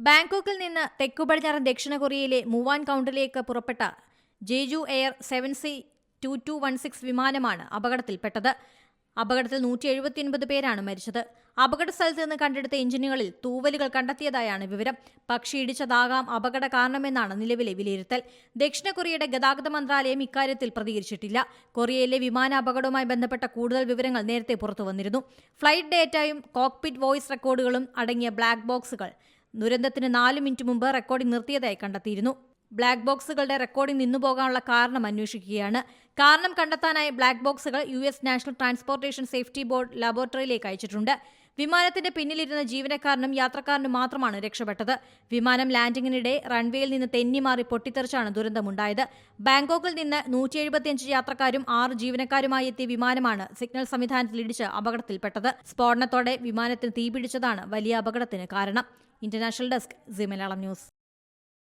ബാങ്കോക്കിൽ നിന്ന് തെക്കുപടിഞ്ഞാറൻ ദക്ഷിണ കൊറിയയിലെ മൂവാൻ കൗണ്ടിലേക്ക് പുറപ്പെട്ട Jeju air seven C two two one six വിമാനമാണ് അപകടത്തിൽപ്പെട്ടത്. അപകടത്തിൽ നൂറ്റി എഴുപത്തിയൊൻപത് പേരാണ് മരിച്ചത്. അപകട സ്ഥലത്ത് നിന്ന് കണ്ടെടുത്ത എഞ്ചിനുകളിൽ തൂവലുകൾ കണ്ടെത്തിയതായാണ് വിവരം. പക്ഷി ഇടിച്ചതാകാം അപകട കാരണമെന്നാണ് നിലവിലെ വിലയിരുത്തൽ. ദക്ഷിണ കൊറിയയുടെ ഗതാഗത മന്ത്രാലയം ഇക്കാര്യത്തിൽ പ്രതികരിച്ചിട്ടില്ല. കൊറിയയിലെ വിമാന അപകടവുമായി ബന്ധപ്പെട്ട കൂടുതൽ വിവരങ്ങൾ നേരത്തെ പുറത്തു വന്നിരുന്നു ഫ്ലൈറ്റ് ഡേറ്റയും കോക്പിറ്റ് വോയിസ് റെക്കോർഡുകളും അടങ്ങിയ ബ്ലാക്ക് ബോക്സുകൾ ദുരന്തത്തിന് നാല് മിനിറ്റ് മുമ്പ് റെക്കോർഡിംഗ് നിർത്തിയതായി കണ്ടെത്തിയിരുന്നു ബ്ലാക്ക് ബോക്സുകളുടെ റെക്കോർഡിംഗ് നിന്നുപോകാനുള്ള കാരണം അന്വേഷിക്കുകയാണ്. കാരണം കണ്ടെത്താനായി ബ്ലാക്ക് ബോക്സുകൾ U S national transportation safety board ലബോറട്ടറിയിലേക്ക് അയച്ചിട്ടുണ്ട്. വിമാനത്തിന്റെ പിന്നിലിരുന്ന ജീവനക്കാരനും യാത്രക്കാരനും മാത്രമാണ് രക്ഷപ്പെട്ടത്. വിമാനം ലാൻഡിങ്ങിനിടെ റൺവേയിൽ നിന്ന് തെന്നിമാറി പൊട്ടിത്തെറിച്ചാണ് ദുരന്തമുണ്ടായത്. ബാങ്കോക്കിൽ നിന്ന് നൂറ്റി എഴുപത്തിയഞ്ച് യാത്രക്കാരും ആറ് ജീവനക്കാരുമായി എത്തിയ വിമാനമാണ് സിഗ്നൽ സംവിധാനത്തിൽ ഇടിച്ച് അപകടത്തിൽപ്പെട്ടത്. സ്ഫോടനത്തോടെ വിമാനത്തിന് തീപിടിച്ചതാണ് വലിയ അപകടത്തിന് കാരണം. International desk C Malayalam news.